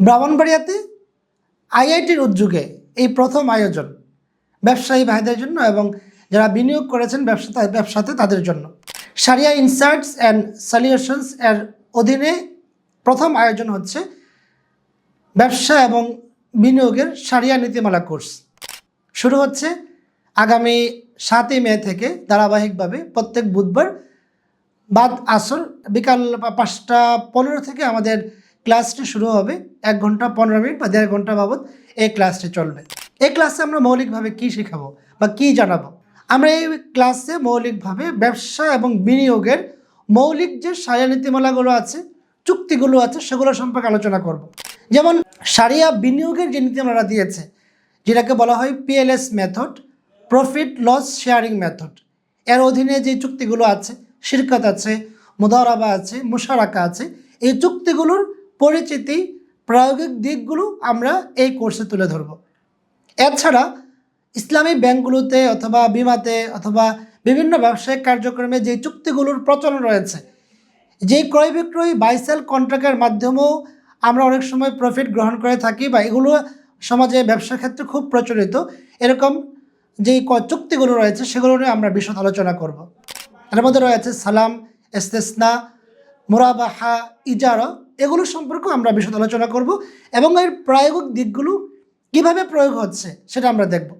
ব্রাহ্মণবাড়িয়াতে আইআইটির উদ্যোগে এই প্রথম আয়োজন ব্যবসায়ী ভাইদের জন্য এবং যারা বিনিয়োগ করেছেন ব্যবসা ব্যবসাতে তাদের জন্য। সারিয়া ইনসার্টস অ্যান্ড সলিউশনস এর অধীনে প্রথম আয়োজন হচ্ছে ব্যবসা এবং বিনিয়োগের সারিয়া নীতিমালা কোর্স। শুরু হচ্ছে আগামী সাতই মে থেকে ধারাবাহিকভাবে প্রত্যেক বুধবার বাদ আসর বিকাল পাঁচটা পনেরো থেকে আমাদের ক্লাসটি শুরু হবে এক ঘণ্টা, পনেরো মিনিট বা দেড় ঘণ্টা বাবদ এই ক্লাসটি চলবে। এই ক্লাসে আমরা মৌলিকভাবে কি শেখাবো বা কি জানাব? আমরা এই ক্লাসে মৌলিকভাবে ব্যবসা এবং বিনিয়োগের মৌলিক যে সারিয়া নীতিমালাগুলো আছে, চুক্তিগুলো আছে, সেগুলো সম্পর্কে আলোচনা করব। যেমন সারিয়া বিনিয়োগের যে নীতিমালা দিয়েছে, যেটাকে বলা হয় PLS method profit loss sharing method এর অধীনে যে চুক্তিগুলো আছে, শিরকত আছে, মুদারাবা আছে, মুশারাকা আছে, এই চুক্তিগুলোর পরিচিতি, প্রায়োগিক দিকগুলো আমরা এই কোর্সে তুলে ধরব। এছাড়া ইসলামী ব্যাংকগুলোতে অথবা বিমাতে অথবা বিভিন্ন ব্যবসায়িক কার্যক্রমে যে চুক্তিগুলোর প্রচলন রয়েছে যে ক্রয় বিক্রয় বাইসেল কন্ট্রাক্টের মাধ্যমেও আমরা অনেক সময় প্রফিট গ্রহণ করে থাকি বা এগুলো সমাজে ব্যবসার ক্ষেত্রে খুব প্রচলিত। এরকম যে চুক্তিগুলো রয়েছে সেগুলো নিয়ে আমরা বিশদ আলোচনা করব। এর মধ্যে রয়েছে সালাম এস্তেসনা মুরাবাহা, ইজারা এগুলো সম্পর্কেও আমরা বিশদ আলোচনা করব এবং এর প্রায়োগিক দিকগুলো কীভাবে প্রয়োগ হচ্ছে সেটা আমরা দেখব।